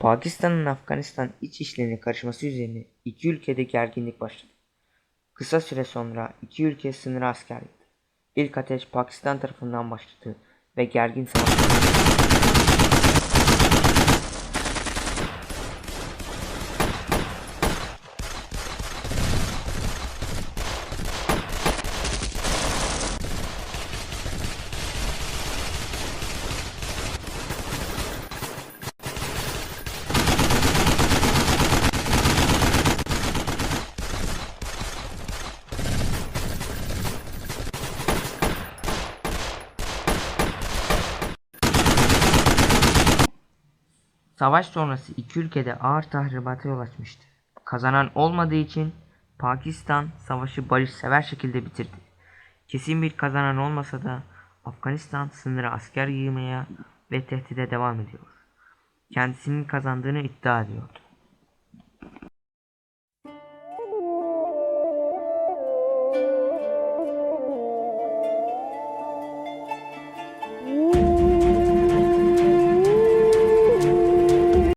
Pakistan'ın Afganistan iç işlerine karışması üzerine iki ülkede gerginlik başladı. Kısa süre sonra iki ülke sınırı asker. İlk ateş Pakistan tarafından başladı ve gergin savaş Savaş sonrası iki ülkede ağır tahribata yol açmıştı. Kazanan olmadığı için Pakistan savaşı barışsever şekilde bitirdi. Kesin bir kazanan olmasa da Afganistan sınıra asker yığmaya ve tehdide devam ediyor. Kendisinin kazandığını iddia ediyordu.